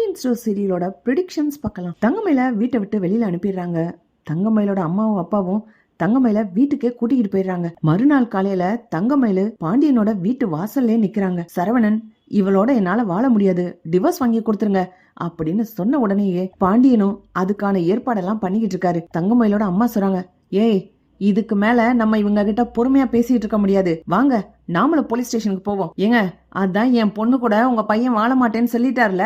Pandian store சீரியலோட predictions பார்க்கலாம். தங்கமயில வீட்டை விட்டு வெளியில அனுப்பிடுறாங்க. தங்கமயிலோட அம்மாவும் அப்பாவும் தங்கமயில வீட்டுக்கே கூட்டிகிட்டு போயிடுறாங்க. மறுநாள் காலையில தங்கமயிலு பாண்டியனோட வீட்டு வாசல்லே நிக்கிறாங்க. சரவணன் இவளோட என்னால வாழ முடியாது. டிவோர்ஸ் வாங்கி கொடுத்துருங்க. அப்படின்னு சொன்ன உடனேயே பாண்டியனும் அதுக்கான ஏற்பாடெல்லாம் பண்ணிக்கிட்டு இருக்காரு. தங்கமயிலோட அம்மா சொல்றாங்க ஏய் இதுக்கு மேல நம்ம இவங்க கிட்ட பொறுமையா பேசிட்டு இருக்க முடியாது. வாங்க நாமளும் போலீஸ் ஸ்டேஷனுக்கு போவோம். ஏங்க அதான் என் பொண்ணு கூட உங்க பையன் வாழ மாட்டேன்னு சொல்லிட்டார்ல.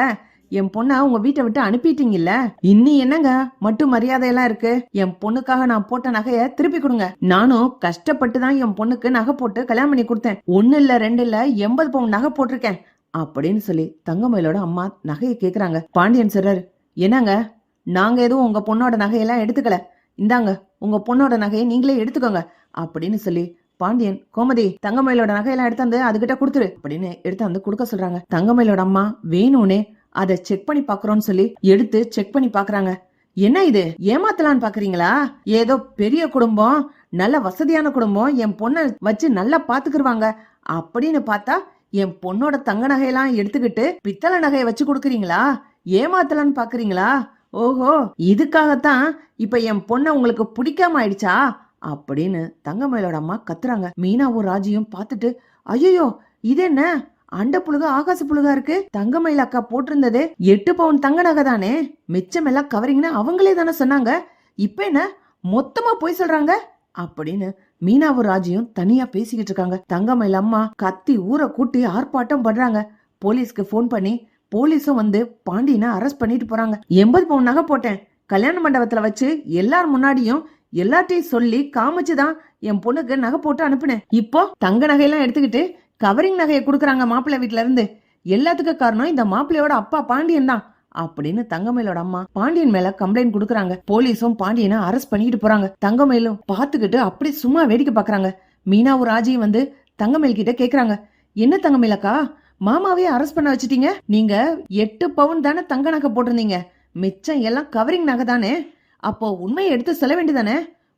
என் பொண்ணை உங்க வீட்டை விட்டு அனுப்பிட்டீங்கல்ல? இன்னி என்னங்க? மட்டும் மரியாதையெல்லாம் இருக்கு. என் பொண்ணுக்காக நான் போட்ட நகைய திருப்பி கொடுங்க. நானும் கஷ்டப்பட்டு தான் என் பொண்ணுக்கு நகை போட்டு கல்யாணம் பண்ணி கொடுத்தேன். ஒன்னு இல்ல ரெண்டு இல்ல எண்பது பவுன் நகை போட்டிருக்கேன். அப்படின்னு சொல்லி தங்கமயிலோட அம்மா நகையை கேக்குறாங்க. பாண்டியன் சொல்றாரு என்னங்க? நாங்க எதுவும் உங்க பொண்ணோட நகையெல்லாம் எடுத்துக்கல. இந்தாங்க உங்க பொண்ணோட நகையை நீங்களே எடுத்துக்கோங்க. அப்படின்னு சொல்லி பாண்டியன் கோமதி தங்கமயிலோட நகையெல்லாம் எடுத்தாந்து அதுகிட்ட கொடுத்துரு. அப்படின்னு எடுத்தாந்து கொடுக்க சொல்றாங்க. தங்கமயிலோட அம்மா வேணும்னே அதை செக் பண்ணி பாக்குறோம்னு சொல்லி எடுத்து செக் பண்ணி பாக்குறாங்க. என்ன இது? ஏமாத்தலான்னு பாக்குறீங்களா? ஏதோ பெரிய குடும்பம் நல்ல வசதியான குடும்பம் என் பொண்ணை வச்சு நல்லா பாத்துக்கிருவாங்க அப்படின்னு பார்த்தா என் பொண்ணோட தங்க நகையெல்லாம் எடுத்துக்கிட்டு பித்தளை நகையை வச்சு கொடுக்குறீங்களா? ஏமாத்தலான்னு பாக்குறீங்களா? ஓஹோ இதுக்காகத்தான் இப்ப என் பொண்ணை உங்களுக்கு பிடிக்காம ஆயிடுச்சா? அப்படின்னு தங்கமயிலோட அம்மா கத்துறாங்க. மீனாவும் ராஜியும் பார்த்துட்டு ஐயோ இது என்ன? அண்ட புழுக ஆகாச புழுகா இருக்கு. தங்கமயில் அக்கா போட்டிருந்தது. எட்டு பவுன் தங்க நகை தானே? மிச்சம் எல்லாம் கவரிங்னு அவங்களே தானே சொன்னாங்க. இப்ப என்ன? மொத்தமா போய் சொல்றாங்க? அப்படின்னு மீனாவும் ராஜியும் தனியா பேசிக்கிட்டு இருக்காங்க. தங்கமயில் அம்மா கத்தி ஊரை கூட்டி ஆர்ப்பாட்டம் பண்றாங்க. போலீஸ்க்கு ஃபோன் பண்ணி போலீஸும் வந்து பாண்டியனை அரெஸ்ட் பண்ணிட்டு போறாங்க. எண்பது பவுன் நகை போட்டேன். கல்யாண மண்டபத்துல வச்சு எல்லார் முன்னாடியும் எல்லாத்தையும் சொல்லி காமிச்சுதான் என் பொண்ணுக்கு நகை போட்டு அனுப்புனேன். இப்போ தங்க நகையெல்லாம் எடுத்துக்கிட்டு கவரிங் நகையை கொடுக்குறாங்க மாப்பிள்ளை வீட்டிலேருந்து இருந்து. எல்லாத்துக்கும் காரணம் இந்த மாப்பிள்ளையோட அப்பா பாண்டியன் தான். அப்படின்னு தங்கமயிலோட அம்மா பாண்டியன் மேல கம்ப்ளைண்ட் கொடுக்குறாங்க. போலீஸும் பாண்டியனை அரெஸ்ட் பண்ணிட்டு போறாங்க. தங்கமயிலும் பாத்துக்கிட்டு அப்படி சும்மா வேடிக்கை பாக்குறாங்க. மீனாவும் ராஜியும் வந்து தங்கமயில் கிட்ட கேக்குறாங்க. என்ன தங்கமயிலக்கா மாமாவே அரெஸ்ட் பண்ண வச்சிட்டீங்க? நீங்க எட்டு பவுன் தானே தங்க நகை போட்டிருந்தீங்க. மிச்சம் எல்லாம் கவரிங் நகை தானே. அப்போ உண்மையை எடுத்து சொல்ல வேண்டியதானே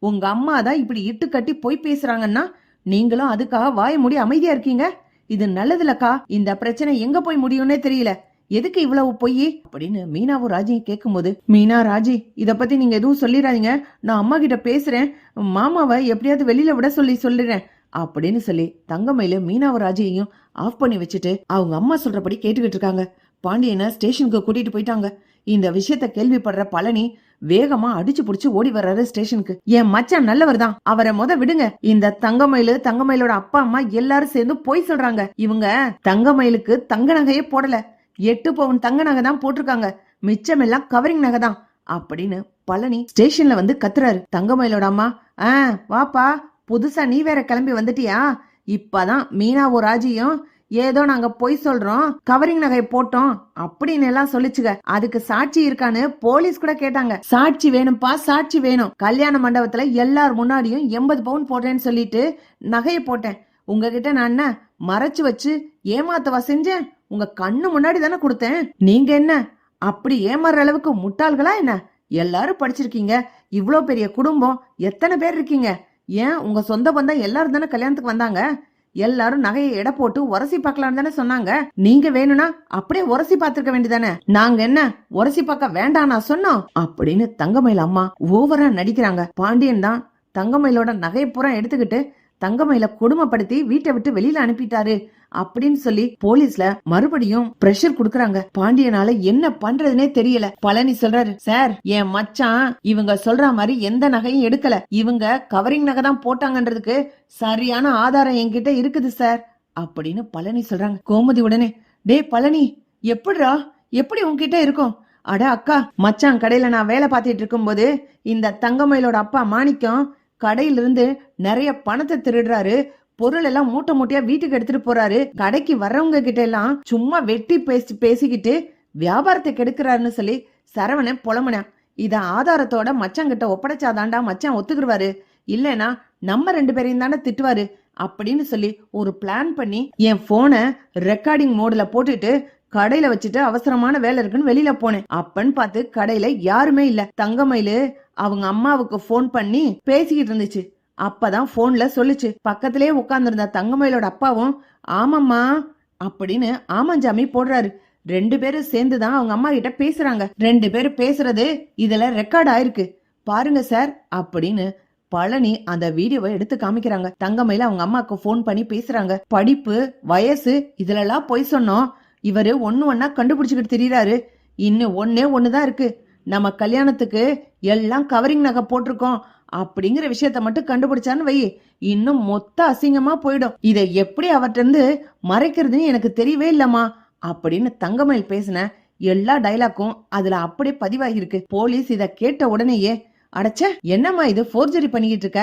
உங்க அம்மா தான் இப்படி இட்டு கட்டி போய் பேசுறாங்கன்னா நீங்களும் அதுக்காக வாய மூடி அமைதியா இருக்கீங்க? இது நல்லதுலக்கா. இந்த பிரச்சனை எங்க போய் முடியும்னே தெரியல. எதுக்கு இவ்வளவு பொய்? அப்படின்னு மீனாவும் ராஜியும் கேட்கும்போது மீனா ராஜி இத பத்தி நீங்க எதுவும் சொல்லிடாதீங்க நான் அம்மா கிட்ட பேசுறேன். மாமாவை எப்படியாவது வெளியில விட சொல்லி சொல்லிடுறேன் அப்படின்னு சொல்லி தங்கமயில மீனாவும் ராஜியையும் ஆஃப் பண்ணி வச்சுட்டு அவங்க அம்மா சொல்றபடி கேட்டுக்கிட்டு இருக்காங்க. பாண்டியனை ஸ்டேஷனுக்கு கூட்டிட்டு போயிட்டாங்க. இந்த விஷயத்த கேள்விப்படுற பழனி வேகமா அடிச்சு புடிச்சு ஓடி வர்றாரு ஸ்டேஷனுக்கு. என் மச்சான் நல்லவர் தான். அவரை முத விடுங்க. இந்த தங்கமயிலு தங்கமயிலோட அப்பா அம்மா எல்லாரும் சேர்ந்து போய் சொல்றாங்க. இவங்க தங்கமயிலுக்கு தங்க நகையே போடல. எட்டு பவுன் தங்க நகை தான் போட்டிருக்காங்க. மிச்சம் எல்லாம் கவரிங் நகை தான். அப்படின்னு பழனி ஸ்டேஷன்ல வந்து கத்துறாரு. தங்கமயிலோட அம்மா ஆ வாப்பா புதுசா நீ வேற கிளம்பி வந்துட்டியா? இப்பதான் மீனாவோ ராஜியும் ஏதோ நாங்க பொய் சொல்றோம் கவரிங் நகை போட்டோம் அப்படின்னு எல்லாம் சொல்லிச்சுங்க. அதுக்கு சாட்சி இருக்கான்னு போலீஸ் கூட கேட்டாங்க. சாட்சி வேணும்பா சாட்சி வேணும். கல்யாண மண்டபத்துல எல்லார் முன்னாடியும் எண்பது பவுன் போட்டேன்னு சொல்லிட்டு நகையை போட்டேன். உங்ககிட்ட நான் என்ன மறைச்சு வச்சு ஏமாத்தவா செஞ்சேன்? உங்க கண்ணு முன்னாடி தானே கொடுத்தேன். நீங்க என்ன அப்படி ஏமாறுற அளவுக்கு முட்டாள்களா என்ன? எல்லாரும் படிச்சிருக்கீங்க. இவ்வளோ பெரிய குடும்பம். எத்தனை பேர் இருக்கீங்க? ஏன் உங்க சொந்த பந்தம் எல்லாரும் தானே கல்யாணத்துக்கு வந்தாங்க? எல்லாரும் நகையை எடை போட்டு உரசி பார்க்கலாம்னு தானே சொன்னாங்க. நீங்க வேணும்னா அப்படியே உரசி பார்த்திருக்க வேண்டியதானே நாங்க என்ன உரசி பார்க்க வேண்டாம்னா சொன்னோம்? அப்படின்னு தங்கமயில் அம்மா ஓவரா நடிக்கிறாங்க. பாண்டியன் தான் தங்கமயிலோட நகையை பூரா எடுத்துக்கிட்டு தங்கமயில கொடுமைப்படுத்தி வீட்டை விட்டு வெளியில அனுப்பிட்டாரு. அப்படின்னு சொல்லி போலீஸ்ல மறுபடியும் பிரஷர் குடுக்கறாங்க. பாண்டியனால என்ன பண்றதுனே தெரியல. பழனி சொல்றாரு சார் என் மச்சான் இவங்க சொல்ற மாதிரி எந்த நகையும் எடுக்கல. இவங்க கவரிங் நகை தான் போட்டாங்கன்றதுக்கு சரியான ஆதாரம் என்கிட்ட இருக்குது சார். அப்படின்னு பழனி சொல்றாங்க. கோமதி உடனே டேய் பழனி எப்படிரா எப்படி உன்கிட்ட இருக்கும்? அட அக்கா மச்சான் கடையில நான் வேலை பார்த்துட்டு இருக்கும்போது இந்த தங்கமயிலோட அப்பா மாணிக்கம் கடையிலிருந்து நிறைய பணத்தை திருடுறாரு. பொருள் எல்லாம் மூட்டை மூட்டையா வீட்டுக்கு எடுத்துட்டு போறாரு. கடைக்கு வர்றவங்க கிட்ட எல்லாம் சும்மா வெட்டி பேசி பேசிக்கிட்டு வியாபாரத்தை கெடுக்கிறாருன்னு சொல்லி சரவணன் புலம்புனான் இத ஆதாரத்தோட மச்சான் கிட்ட ஒப்படைச்சாதாண்டா மச்சான் ஒத்துக்குருவாரு இல்லைனா நம்ம ரெண்டு பேரையும் தானே திட்டுவாரு அப்படின்னு சொல்லி ஒரு பிளான் பண்ணி என் போனை ரெக்கார்டிங் மோட்ல போட்டுட்டு கடையில வச்சுட்டு அவசரமான வேலை இருக்குன்னு வெளியில போனேன். அப்பன்னு பார்த்து கடையில யாருமே இல்ல. தங்கமயிலு அவங்க அம்மாவுக்கு ஃபோன் பண்ணி பேசிக்கிட்டு இருந்துச்சு. அப்பதான் போன்ல சொல்லுச்சு பக்கத்திலே உட்கார்ந்திருந்த தங்கமயிலோட அப்பாவும் ஆமாம்மா அப்படின்னு ஆமாஞ்சாமி போடுறாரு. ரெண்டு பேரும் சேர்ந்து தான் அவங்க அம்மா கிட்ட பேசுறாங்க. ரெண்டு பேரும் பேசுறது இதுல ரெக்கார்ட் ஆயிருக்கு. பாருங்க சார் அப்படின்னு பழனி அந்த வீடியோவை எடுத்து காமிக்கிறாங்க. தங்கமயில அவங்க அம்மாக்கு ஃபோன் பண்ணி பேசுறாங்க. படிப்பு வயசு இதுலலாம் பொய் சொன்னோம். இவரு ஒன்னு ஒன்னா கண்டுபிடிச்சுக்கிட்டு தெரியறாரு. இன்னும் ஒன்னே ஒண்ணுதான் இருக்கு. நம்ம கல்யாணத்துக்கு எல்லாம் கவரிங் நகை போட்டிருக்கோம் அப்படிங்கிற விஷயத்த மட்டும் கண்டுபிடிச்சான்னு வை. இன்னும் மொத்த அசிங்கமா போயிடும். இதை எப்படி அவர்கிட்ட இருந்து மறைக்கிறதுன்னு எனக்கு தெரியவே இல்லம்மா அப்படின்னு தங்கமயில் பேசின எல்லா டைலாக்கும் அதுல அப்படியே பதிவாகிருக்கு போலீஸ் இத கேட்ட உடனேயே அடைச்ச என்னம்மா இது ஃபோர்ஜரி பண்ணிக்கிட்டு இருக்க?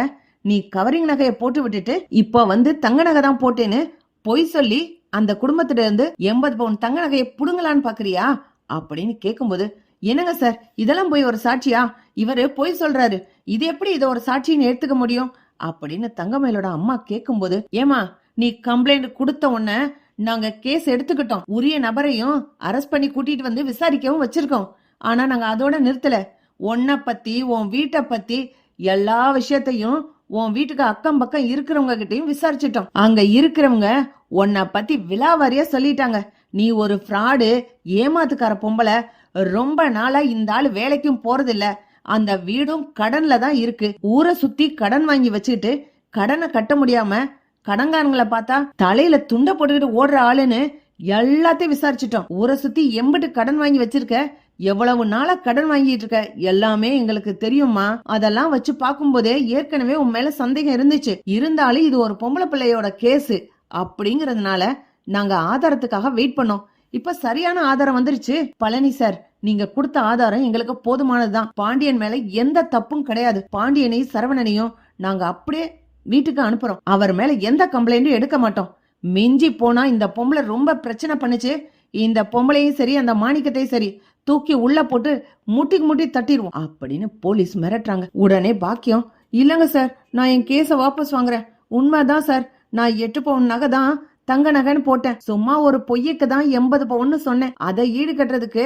நீ கவரிங் நகையை போட்டு விட்டுட்டு இப்போ வந்து தங்க நகை தான் போட்டேன்னு பொய் சொல்லி அந்த குடும்பத்திட்ட இருந்து எண்பது பவுன் தங்க நகையை புடுங்கலான்னு பாக்குறியா? அப்படின்னு கேட்கும்போது என்னங்க சார்? இதெல்லாம் போய் ஒரு சாட்சியா? இவரு பொய் சொல்றாரு. இது எப்படி இதை ஒரு சாட்சின்னு எடுத்துக்க முடியும்? அப்படின்னு தங்கமயிலோட அம்மா கேட்கும்போது ஏமா நீ கம்ப்ளைண்ட் கொடுத்த உடனே நாங்க கேஸ் எடுத்துக்கிட்டோம். உரிய நபரையும் அரெஸ்ட் பண்ணி கூட்டிட்டு வந்து விசாரிக்கவும் வச்சிருக்கோம். ஆனா நாங்க அதோட நிறுத்தல. உன்னை பத்தி உன் வீட்டை பத்தி எல்லா விஷயத்தையும் உன் வீட்டுக்கு அக்கம் பக்கம் இருக்கிறவங்க கிட்டயும் விசாரிச்சிட்டோம். அங்க இருக்கிறவங்க உன்னை பத்தி விலாவாரியா சொல்லிட்டாங்க. நீ ஒரு ஃப்ராடு ஏமாத்துக்கார பொம்பளை ரொம்ப நாளா இந்த ஆள் வேலைக்கும் போறதில்ல. அந்த வீடும் கடன்ல தான் இருக்கு. ஊரை சுத்தி கடன் வாங்கி வச்சுக்கிட்டு கடனை கட்ட முடியாம கடன்காரங்களை பார்த்தா தலையில துண்டை போட்டுக்கிட்டு ஓடுற ஆளுன்னு எல்லாத்தையும் விசாரிச்சிட்டோம். ஊரை சுத்தி எம்பிட்டு கடன் வாங்கி வச்சிருக்க எவ்வளவு நாளா கடன் வாங்கிட்டு இருக்க எல்லாமே எங்களுக்கு தெரியுமா அதெல்லாம் வச்சு பார்க்கும்போதே ஏற்கனவே உன் மேல சந்தேகம் இருந்துச்சு. இருந்தாலும் இது ஒரு பொம்பளை பிள்ளையோட கேஸ். அப்படிங்கறதுனால நாங்க ஆதாரத்துக்காக வெயிட் பண்ணோம். இப்ப சரியான ஆதாரம் வந்துருச்சு. பழனி சார் நீங்க கொடுத்த ஆதாரம் எங்களுக்கு போதுமானதுதான். பாண்டியன் மேல எந்த தப்பும் கிடையாது. பாண்டியனையும் சரவணனையும் நாங்க அப்படியே வீட்டுக்கு அனுப்புறோம். அவர் மேல எந்த கம்ப்ளைண்ட்டும் எடுக்க மாட்டோம். மிஞ்சி போனா இந்த பொம்பளை ரொம்ப பிரச்சனை பண்ணுச்சு. இந்த பொம்பளையும் சரி அந்த மாணிக்கத்தையும் சரி தூக்கி உள்ள போட்டு முட்டிக்கு முட்டி தட்டிடுவோம். அப்படின்னு போலீஸ் மிரட்டுறாங்க. உடனே பாக்கியம் இல்லங்க சார் நான் என் கேஸ வாபஸ் வாங்குறேன். உண்மைதான் சார். நான் எட்டு பவுன் நகை தான் தங்க நகைன்னு போட்டேன். சும்மா ஒரு பொய்யுக்கு தான் எண்பது பவுன்னு சொன்னேன். அதை ஈடு கட்டுறதுக்கு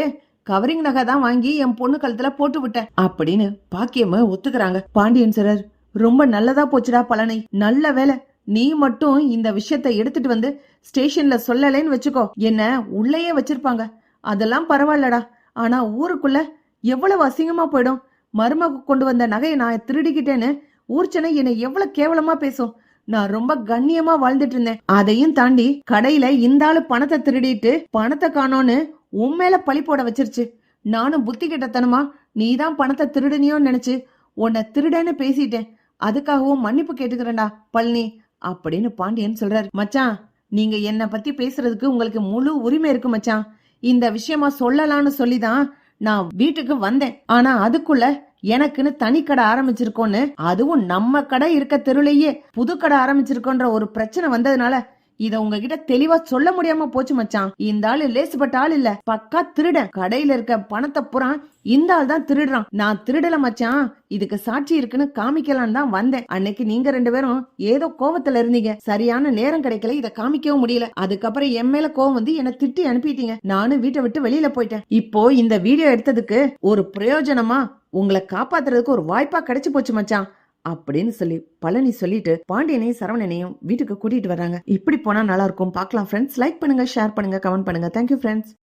கவரிங் நகை தான் வாங்கி என் பொண்ணு கழுத்துல போட்டு விட்டேன். அப்படின்னு பாக்கியம ஒத்துக்கிறாங்க. பாண்டியன் சார் ரொம்ப நல்லதா போச்சுடா பழனி. நல்ல வேலை நீ மட்டும் இந்த விஷயத்தை எடுத்துட்டு வந்து ஸ்டேஷன்ல சொல்லலைன்னு வச்சுக்கோ. என்ன உள்ளேயே வச்சிருப்பாங்க. அதெல்லாம் பரவாயில்லடா. ஆனா ஊருக்குள்ள எவ்வளவு அசிங்கமா போயிடும். மருமக கொண்டு வந்த நகையை நான் திருடிக்கிட்டேன்னு ஊர்ச்சனை என்னை எவ்வளவு கேவலமா பேசும். நான் ரொம்ப கண்ணியமா வாழ்ந்துட்டு இருந்தேன் அதையும் தாண்டி கடையில இந்த ஆளு பணத்தை திருடிட்டு பணத்தை காணோன்னு உன் மேல பழி போட வச்சிருச்சு. நானும் புத்தி கெட்டத்தனமா நீ தான் பணத்தை திருடுனியோன்னு நினைச்சு உன்னை திருடன்னு பேசிட்டேன். அதுக்காகவும் மன்னிப்பு கேட்டுக்கிறேன்டா பழனி அப்படின்னு பாண்டியன் சொல்றாரு. மச்சான் நீங்க என்னை பத்தி பேசுறதுக்கு உங்களுக்கு முழு உரிமை இருக்கு மச்சான். இந்த விஷயமா சொல்லலாம்னு சொல்லிதான் நான் வீட்டுக்கு வந்தேன். ஆனா அதுக்குள்ள எனக்குன்னு தனி கடை ஆரம்பிச்சிருக்கோன்னு அதுவும் நம்ம கடை இருக்க தெருலேயே புது கடை ஆரம்பிச்சிருக்கோன்ற ஒரு பிரச்சனை வந்ததுனால இத உங்ககிட்ட தெளிவா சொல்ல முடியாம போச்சு மச்சான். இந்த ஆளு லேசுப்பட்ட ஆள் இல்ல. பக்கா திருடன். கடையில இருக்க பணத்தை புறா இந்த ஆள் தான் திருடுறான். நான் திருடல மச்சான். இதுக்கு சாட்சி இருக்குன்னு காமிக்கலாம் தான் வந்தேன். அன்னைக்கு நீங்க ரெண்டு பேரும் ஏதோ கோவத்துல இருந்தீங்க. சரியான நேரம் கிடைக்கல. இத காமிக்கவும் முடியல. அதுக்கப்புறம் என் மேல கோவம் வந்து என்ன திட்டி அனுப்பிட்டீங்க. நானும் வீட்டை விட்டு வெளியில போயிட்டேன். இப்போ இந்த வீடியோ எடுத்ததுக்கு ஒரு பிரயோஜனமா உங்களை காப்பாத்துறதுக்கு ஒரு வாய்ப்பா கிடைச்சு போச்சு மச்சான். அப்படின்னு சொல்லி பழனி சொல்லிட்டு பாண்டியனையும் சரவணனையும் வீட்டுக்கு கூட்டிட்டு வராங்க. இப்படி போனா நல்லா இருக்கும். பார்க்கலாம் ஃப்ரெண்ட்ஸ் லைக் பண்ணுங்க ஷேர் பண்ணுங்க கமெண்ட் பண்ணுங்க. Thank you friends